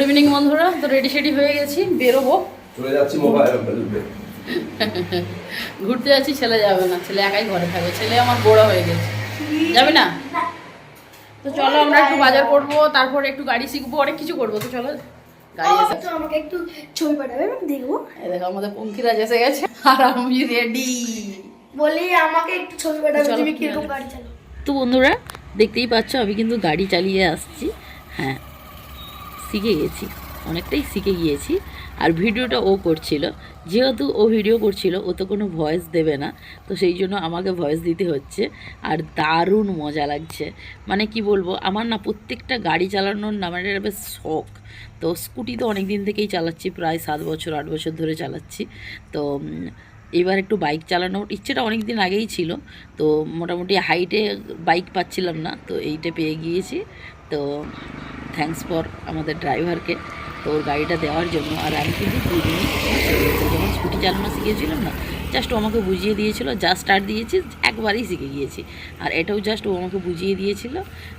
Good evening বন্ধুরা। তো ready সেডি হয়ে গেছি। বেরোবো। চলে যাচ্ছি মোবাইল ঘুরতে যাচ্ছি ছেলে যাবে না। ছেলে একাই ঘরে থাকবে। ছেলে আমার বড় হয়ে গেছে। যাবে না? তো চলো আমরা একটু বাজার করব। তারপর একটু গাড়ি শিখব। অনেক কিছু করব। তো চলো গাড়ি এসে তো আমাকে একটু ছবি পাঠাবে আমি দেখব। এই দেখো আমাদের পঙ্কিরাজ এসে গেছে। আর আমি রেডি বলি আমাকে একটু ছবি পাঠাবে। তুমি কীরকম গাড়ি চালাও? তো বন্ধুরা দেখতেই পাচ্ছ আমি কিন্তু গাড়ি চালিয়ে আসছি। হ্যাঁ। শিখে গেছি অনেকটাই শিখে গিয়েছি। আর ভিডিওটা ও করছিল, যেহেতু ও ভিডিও করছিল, ও তো কোনো ভয়েস দেবে না, তো সেই জন্য আমাকে ভয়েস দিতে হচ্ছে। আর দারুণ মজা লাগছে। মানে কি বলব, আমার না প্রত্যেকটা গাড়ি চালানোর না মানে বেশ শখ। তো স্কুটি তো অনেক দিন থেকেই চালাচ্ছি, প্রায় সাত বছর, আট বছর ধরে চালাচ্ছি। তো এবার একটু বাইক চালানোর ইচ্ছেটা অনেক দিন আগেই ছিল। তো মোটামুটি হাইটে বাইক পাচ্ছিলাম না, তো এইটা পেয়ে গিয়েছি। তো থ্যাঙ্কস ফর আমাদের ড্রাইভারকে তো ওর গাড়িটা দেওয়ার জন্য। আর আমি কিন্তু দুদিনই যখন স্কুটি চালানো শিখেছিলাম না জাস্ট আমাকে বুঝিয়ে দিয়েছিল জাস্ট স্টার্ট দিয়েছি একবারেই শিখে গিয়েছি। আর এটাও জাস্ট ও আমাকে বুঝিয়ে দিয়েছিল।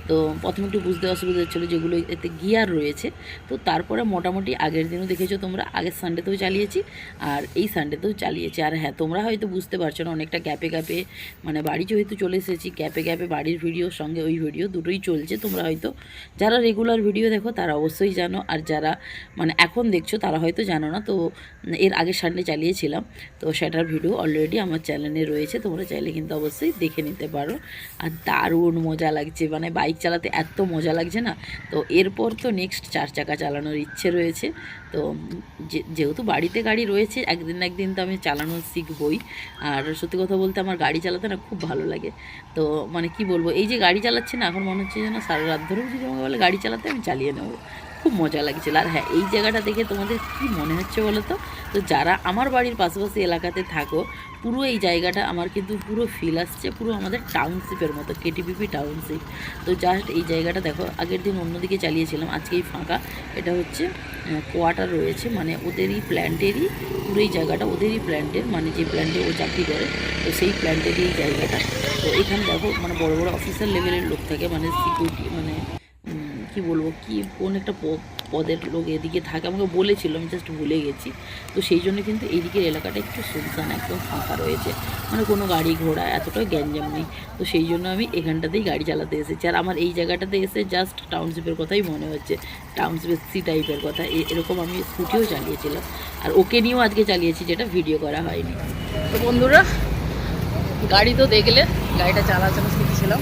তো প্রথমে একটু বুঝতে অসুবিধা হচ্ছিল যেগুলো এতে গিয়ার রয়েছে। তো তারপরে মোটামুটি আগের দিনও দেখেছ তোমরা, আগের সানডেতেও চালিয়েছি, আর এই সানডেতেও চালিয়েছি। আর হ্যাঁ তোমরা হয়তো বুঝতে পারছ না, অনেকটা গ্যাপে গ্যাপে মানে বাড়ি যেহেতু চলে এসেছি গ্যাপে গ্যাপে বাড়ির ভিডিওর সঙ্গে ওই ভিডিও দুটোই চলছে। তোমরা হয়তো, যারা রেগুলার ভিডিও দেখো, তারা অবশ্যই জানো। আর যারা মানে এখন দেখছ, তারা হয়তো জানো না। তো এর আগের সানডে চালিয়েছিলাম। তো সেটার ভিডিও অলরেডি আমার চ্যানেলে রয়েছে। তোমরা চাইলে কিন্তু অবশ্যই দেখে নিতে পারো। আর দারুণ মজা লাগছে মানে বাইক চালাতে এত মজা লাগছে না? তো এরপর তো নেক্সট চার চাকা চালানোর ইচ্ছে রয়েছে। তো যেহেতু বাড়িতে গাড়ি রয়েছে, একদিন না একদিন তো আমি চালানো শিখবই। আর সত্যি কথা বলতে আমার গাড়ি চালাতে না খুব ভালো লাগে। তো মানে কি বলব, এই যে গাড়ি চালাচ্ছে না, এখন মনে হচ্ছে যেন সারা রাত ধরেও যদি আমাকে বলে গাড়ি চালাতে আমি চালিয়ে নেব। খুব মজা লাগছিল। আর হ্যাঁ এই জায়গাটা দেখে তোমাদের কি মনে হচ্ছে বলো তো? তো যারা আমার বাড়ির পাশাপাশি এলাকাতে থাকো, পুরো এই জায়গাটা আমার কিন্তু পুরো ফিল আসছে, পুরো আমাদের টাউনশিপের মতো কেটিপিপি টাউনশিপ তো জাস্ট এই জায়গাটা দেখো, আগের দিন অন্যদিকে চালিয়েছিলাম আজকেই ফাঁকা। এটা হচ্ছে কোয়ার্টার রয়েছে মানে ওদেরই প্ল্যান্টেরই পুরো এই জায়গাটা, ওদেরই প্ল্যান্টের মানে যে প্ল্যান্টে ও চাকরি করে, তো সেই প্ল্যান্টেরই এই জায়গাটা। তো এখানে দেখো মানে বড় বড় অফিসার লেভেলের লোক থাকে মানে সিকিউরিটি মানে কি বলব, কি কোন একটা পদের লোক এদিকে থাকে, আমাকে বলেছিল, আমি জাস্ট ভুলে গেছি। তো সেই জন্য কিন্তু এইদিকের এলাকাটা একটু সুনসান, একদম ফাঁকা রয়েছে। মানে কোনো গাড়ি ঘোড়া এতটাও গ্যাঞ্জাম নেই। তো সেই জন্য আমি এখানটাতেই গাড়ি চালাতে এসেছি। আর আমার এই জায়গাটাতে এসে জাস্ট টাউনশিপের কথাই মনে হচ্ছে। টাউনশিপের সি টাইপের কথা এরকম আমি স্কুটিও চালিয়েছিলাম। আর ওকে নিয়েও আজকে চালিয়েছি, যেটা ভিডিও করা হয়নি। তো বন্ধুরা, গাড়ি তো দেখলে, গাড়িটা চালাচানো শিখেছিলাম।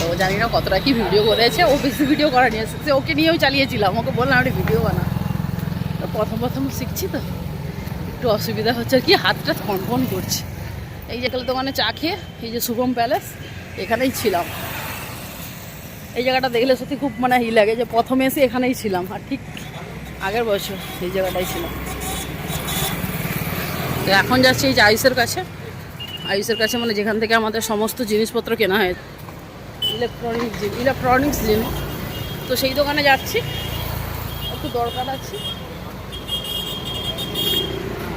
তো জানি না কতটা কি ভিডিও করেছে, ও বেশি ভিডিও করা নিয়ে এসেছে, ওকে নিয়েও চালিয়েছিলাম, ওকে বললাম একটা ভিডিও বানা। তো প্রথম প্রথম শিখছি তো। একটু অসুবিধা হচ্ছে কি, হাতটা ফনফন করছে। এই যে কাল দোকানে চা খেয়ে, এই যে শুভম প্যালেস এখানেই ছিলাম। এই জায়গাটা দেখলে সত্যি খুব মানে ই লাগে যে প্রথমে এসে এখানেই ছিলাম, আর ঠিক আগের বছর এই জায়গাটাই ছিলাম। তো এখন যাচ্ছি এই যে আয়ুষের কাছে। আয়ুষের কাছে মানে যেখান থেকে আমাদের সমস্ত জিনিসপত্র কেনা হয় ইলেকট্রনিক্স ইলেকট্রনিক্স জিনিস তো সেই দোকানে যাচ্ছি। একটু দরকার আছে।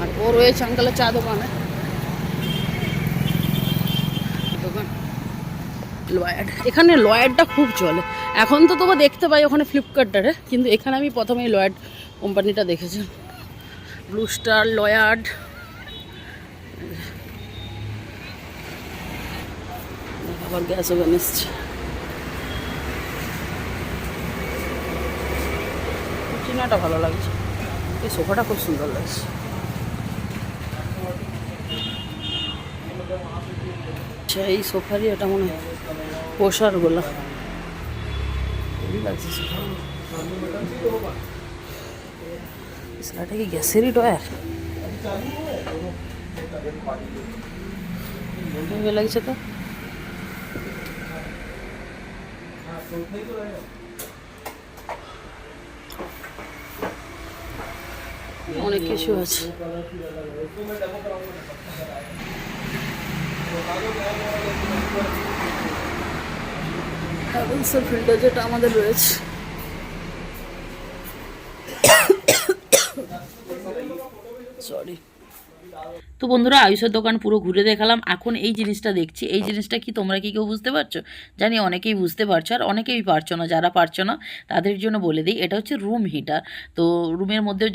আর ও রয়েছে আঙ্কালের চা দোকানে। দোকান। লয়ার্ড এখানে লয়ার্ডটা খুব চলে। এখন তো তবু দেখতে পাই ওখানে ফ্লিপকার্টটারে কিন্তু এখানে আমি প্রথমেই লয়ার্ড কোম্পানিটা দেখেছি। ব্লু স্টার লয়ার্ড আবার গ্যাস ওভেন এসছে। চিনাটা ভালো লাগছে। এই সোফাটা খুব সুন্দর লাগছে। আচ্ছা এই সোফারই এটা মনে হয় পোষার গোলা। কি গ্যাসেরই ডয়ার লাগছে তো। অনেক কিছু আছে। হ্যাভেলসের ফিল্টার যেটা আমাদের রয়েছে সরি তো বন্ধুরা আয়ুষের দোকান পুরো ঘুরে দেখালাম। এখন এই জিনিসটা দেখছি। এই জিনিসটা কি তোমরা কি কেউ বুঝতে পারছ? জানি অনেকেই বুঝতে পারছ আর অনেকেই পারছ না। যারা পারছ না, তাদের জন্য বলে দিই, এটা হচ্ছে রুম হিটার। তো রুমের মধ্যে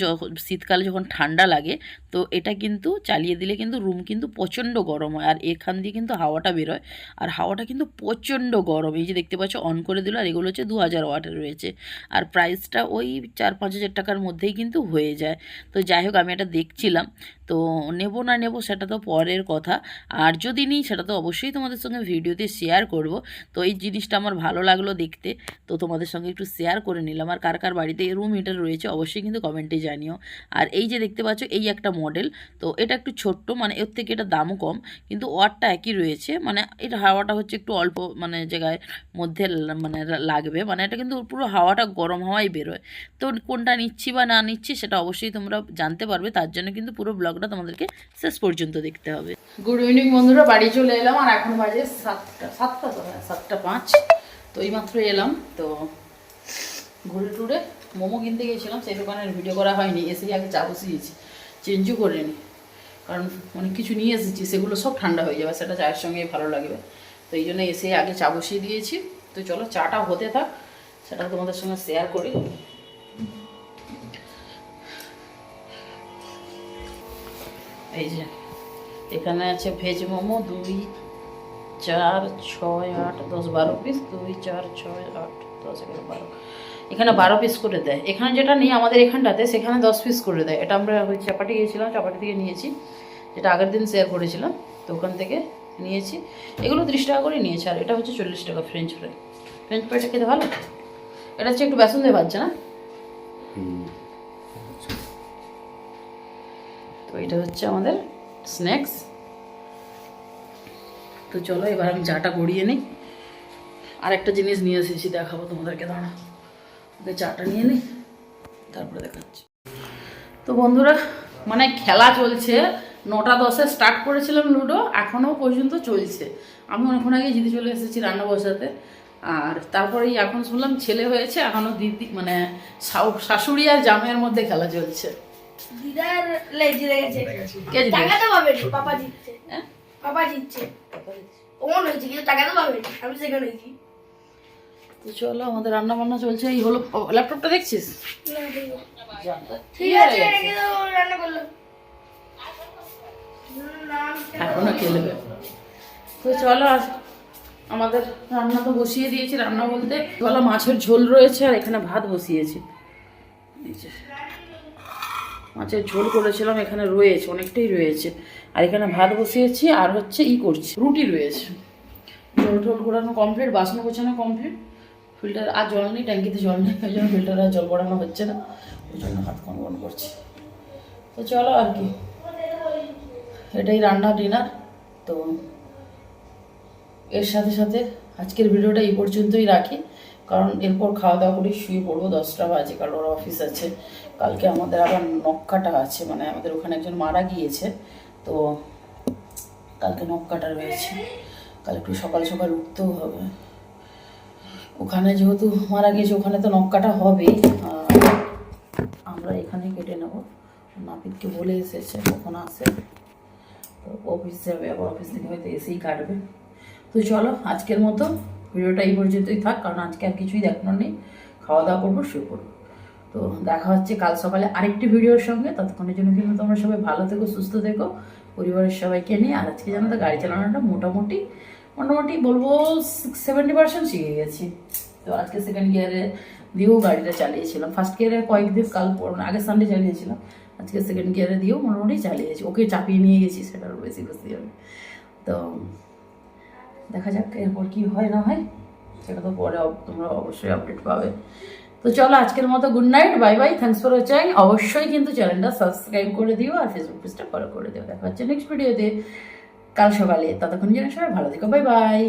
শীতকালে যখন ঠান্ডা লাগে, তো এটা কিন্তু চালিয়ে দিলে কিন্তু রুম কিন্তু প্রচণ্ড গরম হয়। আর এখান দিয়ে কিন্তু হাওয়াটা বেরোয় আর হাওয়াটা কিন্তু প্রচণ্ড গরম। এই যে দেখতে পাচ্ছ, অন করে দিল, আর এগুলো হচ্ছে দু হাজার ওয়াটের রয়েছে। আর প্রাইসটা ওই চার পাঁচ হাজার টাকার মধ্যেই কিন্তু হয়ে যায়। তো যাই হোক, আমি এটা দেখছিলাম। তো নেব না নেব সেটা তো পরের কথা। আর যদি নিই সেটা তো অবশ্যই তোমাদের সঙ্গে ভিডিওতে শেয়ার করব। তো এই জিনিসটা আমার ভালো লাগল দেখতে। তো তোমাদের সঙ্গে একটু শেয়ার করে নিলাম। আর কার কার বাড়িতে রুম হিটার রয়েছে অবশ্যই কিন্তু কমেন্টে জানিও। আর এই যে দেখতে পাচ্ছ, এই একটা মডেল তো এটা একটু ছোট্ট মানে এর থেকে এটা দামও কম, কিন্তু ওয়াটটা একই রয়েছে। মানে এটা হাওয়াটা হচ্ছে একটু অল্প মানে জায়গায় মধ্যে মানে লাগবে। মানে এটা কিন্তু পুরো হাওয়াটা গরম হাওয়াই বেরোয়। তো কোনটা নিচ্ছি বা না নিচ্ছি সেটা অবশ্যই তোমরা জানতে পারবে। তার জন্য কিন্তু পুরো ব্লগটা তোমাদেরকে শেষ পর্যন্ত দেখতে হবে। গুড ইভিনিং বন্ধুরা, বাড়ি চলে এলাম আর এখন বাজে সাতটা সাতটা তো হ্যাঁ সাতটা পাঁচ। তো এইমাত্র এলাম, তো ঘুরে টুরে মোমো কিনতে গিয়েছিলাম, সেই দোকানের ভিডিও করা হয়নি এসেই আগে চা বসিয়েছি চেঞ্জও করে নি। কারণ অনেক কিছু নিয়ে এসেছি, সেগুলো সব ঠান্ডা হয়ে যাবে, সেটা চায়ের সঙ্গে ভালো লাগবে। তো এই জন্য এসে আগে চা বসিয়ে দিয়েছি। তো চলো, চাটা হতে থাক, সেটা তোমাদের সঙ্গে শেয়ার করি। যে এখানে আছে ভেজ মোমো, দুই, চার, ছয়, আট, দশ, বারো পিস দুই, চার, ছয়, আট, দশ, এগারো, বারো। এখানে বারো পিস করে দেয়। এখানে যেটা নেই আমাদের এখানটাতে, সেখানে দশ পিস করে দেয়। এটা আমরা ওই চাপাটি গিয়েছিলাম, চাপাটি থেকে নিয়েছি, যেটা আগের দিন শেয়ার করেছিলাম, তো ওখান থেকে নিয়েছি। এগুলো ত্রিশ টাকা করে নিয়েছি, আর এটা হচ্ছে চল্লিশ টাকা ফ্রেঞ্চ ফ্রাই ফ্রেঞ্চ ফ্রাইটা খেতে ভালো? এটা হচ্ছে একটু বেসন দিয়ে ভাজছে না? তো এটা হচ্ছে আমাদের স্ন্যাক্স তো চলো, এবার আমি চাটা গড়িয়ে নিই। আর একটা জিনিস নিয়ে এসেছি, দেখাবো তোমাদেরকে দাঁড়া ওকে, চাটা নিয়ে নিই। তারপরে দেখাচ্ছি। তো বন্ধুরা মানে খেলা চলছে। নটা দশে স্টার্ট করেছিলাম লুডো, এখনও পর্যন্ত চলছে। আমি অনেকক্ষণ আগে জিতে চলে এসেছি রান্না বসাতে। আর তারপরেই এখন শুনলাম ছেলে হয়েছে, এখনও দিদি মানে শাশুড়ি আর জামাইয়ের মধ্যে খেলা চলছে। দিদার লেজি লেগেছে কে? টাকা তো পাবে পাপা জিতছে। হ্যাঁ? পাপা জিতছে। ওমন হয়েছে কিন্তু টাকা তো পাবে আমি সেখানে হয়েছি তো চলো আমাদের রান্না বান্না চলছে। এই হলো ল্যাপটপটা দেখছিস? ঠিক আছে। রান্না করল এখনও তো চলো আমাদের রান্না তো বসিয়ে দিয়েছি রান্না বলতে। গলা মাছের ঝোল রয়েছে আর এখানে ভাত বসিয়েছি। মাছের ঝোল করেছিলাম এখানে রয়েছে অনেকটাই রয়েছে। আর এখানে ভাত বসিয়েছি আর হচ্ছে ই করছি রুটি রয়েছে। ঝোল টোল করানো কমপ্লিট বাসন গোছানো কমপ্লিট ফিল্টার আর জল নেই ট্যাঙ্কিতে জল নেই ওই জন্য ফিল্টারে আর জল করানো হচ্ছে না। ওই জন্য হাত কন কন করছি। তো চলো আর কি। এটাই রান্না ডিনার তো এর সাথে সাথে আজকের ভিডিওটা এই পর্যন্তই রাখি। কারণ এরপর খাওয়া দাওয়া করে শুয়ে পড়ব, দশটা বাজে, কারণ ওর অফিস আছে। কালকে আমাদের আবার নখ কাটা আছে মানে আমাদের ওখানে একজন মারা গিয়েছে, তো কালকে নখ কাটা রয়েছে। কাল একটু সকাল সকাল উঠতেও হবে। ওখানে যেহেতু মারা গিয়েছে, ওখানে তো নখ কাটা হবেই আমরা এখানে কেটে নেব। নাপিতকে বলে এসেছে, কখন আসে। তো অফিস যাবে, আবার অফিস থেকে হয়তো এসেই কাটবে। তো চলো, আজকের মতো ভিডিওটা এই পর্যন্তই থাক, কারণ আজকে আর কিছুই দেখানোর নেই। খাওয়া দাওয়া করব, শুয়ে পড়ব। তো দেখা হচ্ছে কাল সকালে আরেকটি ভিডিওর সঙ্গে। ততক্ষণের জন্য কিন্তু তোমরা সবাই ভালো থেকো, সুস্থ থেকো। পরিবারের সবাইকে নিয়ে আর আজকে জানো তো, গাড়ি চালানোটা মোটামুটি মোটামুটি বলব সিক্স সেভেন্টি পার্সেন্ট শিখে গেছি। তো আজকে সেকেন্ড গিয়ারে দিয়েও গাড়িটা চালিয়েছিলাম। ফার্স্ট গিয়ারে কয়েকদিন কাল মানে আগের সানডে চালিয়েছিলাম। আজকে সেকেন্ড গিয়ারে দিয়েও মোটামুটি চালিয়েছি। ওকে চাপিয়ে নিয়ে গেছি, সেটার বেশি খুশি হবে তো দেখা যাক এরপর কি হয় না হয়। সেটা তো পরে তোমরা অবশ্যই আপডেট পাবে। তো চলো আজকের মতো good night bye bye thanks for watching অবশ্যই কিন্তু চ্যানেলটা সাবস্ক্রাইব করে দিও আর ফেসবুক পেজটা ফলো করে দিও। দেখা হচ্ছে নেক্সট ভিডিওতে কাল সকালে। ততক্ষণ জন্য সবাই ভালো থেকো। Bye bye